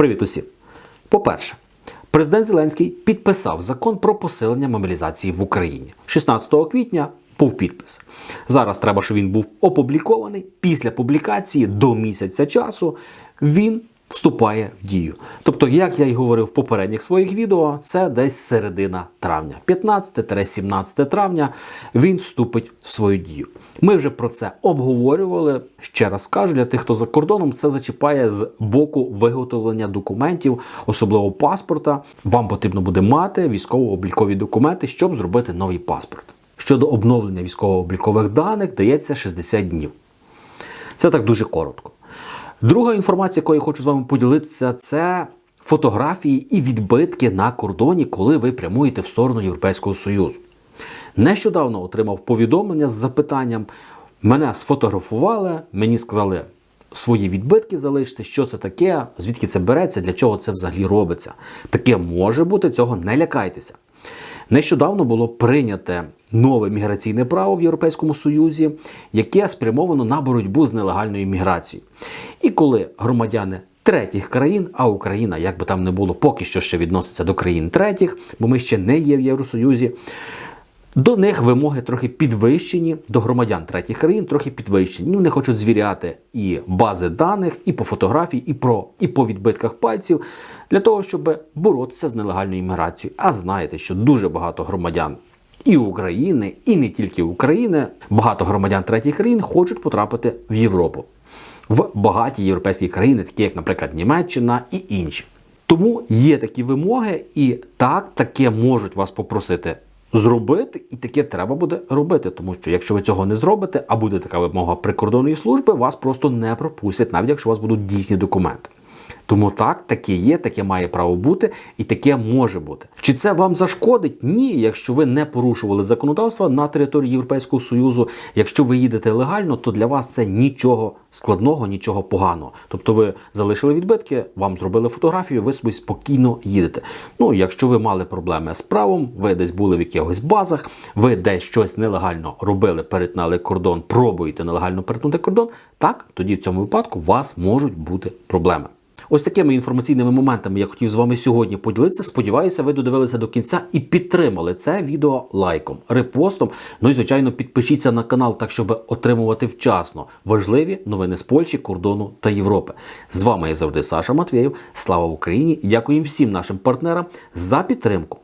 Привіт усім! По-перше, президент Зеленський підписав закон про посилення мобілізації в Україні. 16 квітня був підпис. Зараз треба, щоб він був опублікований. Після публікації до місяця часу він вступає в дію. Тобто, як я й говорив в попередніх своїх відео, це десь середина травня. 15-17 травня він вступить в свою дію. Ми вже про це обговорювали. Ще раз кажу, для тих, хто за кордоном, це зачіпає з боку виготовлення документів, особливо паспорта. Вам потрібно буде мати військово-облікові документи, щоб зробити новий паспорт. Щодо обновлення військово-облікових даних дається 60 днів. Це так дуже коротко. Друга інформація, якою я хочу з вами поділитися, це фотографії і відбитки на кордоні, коли ви прямуєте в сторону Європейського Союзу. Нещодавно отримав повідомлення з запитанням: мене сфотографували, мені сказали свої відбитки залишити, що це таке, звідки це береться, для чого це взагалі робиться. Таке може бути, цього не лякайтеся. Нещодавно було прийняте нове міграційне право в Європейському Союзі, яке спрямовано на боротьбу з нелегальною міграцією. І коли громадяни третіх країн, а Україна, як би там не було, поки що ще відноситься до країн третіх, бо ми ще не є в Євросоюзі. До них вимоги трохи підвищені, до громадян третіх країн трохи підвищені. Ну, Вони хочуть звіряти і бази даних, і по фотографії, і про і по відбитках пальців для того, щоб боротися з нелегальною імміграцією. А знаєте, що дуже багато громадян і України, і не тільки України, багато громадян третіх країн хочуть потрапити в Європу, в багаті європейські країни, такі як, наприклад, Німеччина і інші. Тому є такі вимоги, і так таке можуть вас попросити зробити, і таке треба буде робити. Тому що якщо ви цього не зробите, а буде така вимога прикордонної служби, вас просто не пропустять, навіть якщо у вас будуть дійсні документи. Тому так, таке є, таке має право бути, і таке може бути. Чи це вам зашкодить? Ні, якщо ви не порушували законодавство на території Європейського Союзу. Якщо ви їдете легально, то для вас це нічого складного, нічого поганого. Тобто ви залишили відбитки, вам зробили фотографію, ви собі спокійно їдете. Ну, якщо ви мали проблеми з правом, ви десь були в якихось базах, ви десь щось нелегально робили, перетнали кордон, пробуєте нелегально перетнути кордон, так тоді в цьому випадку у вас можуть бути проблеми. Ось такими інформаційними моментами я хотів з вами сьогодні поділитися. Сподіваюся, ви додивилися до кінця і підтримали це відео лайком, репостом. Ну і звичайно, підпишіться на канал, так щоб отримувати вчасно важливі новини з Польщі, кордону та Європи. З вами я завжди Саша Матвєєв. Слава Україні! Дякую всім нашим партнерам за підтримку.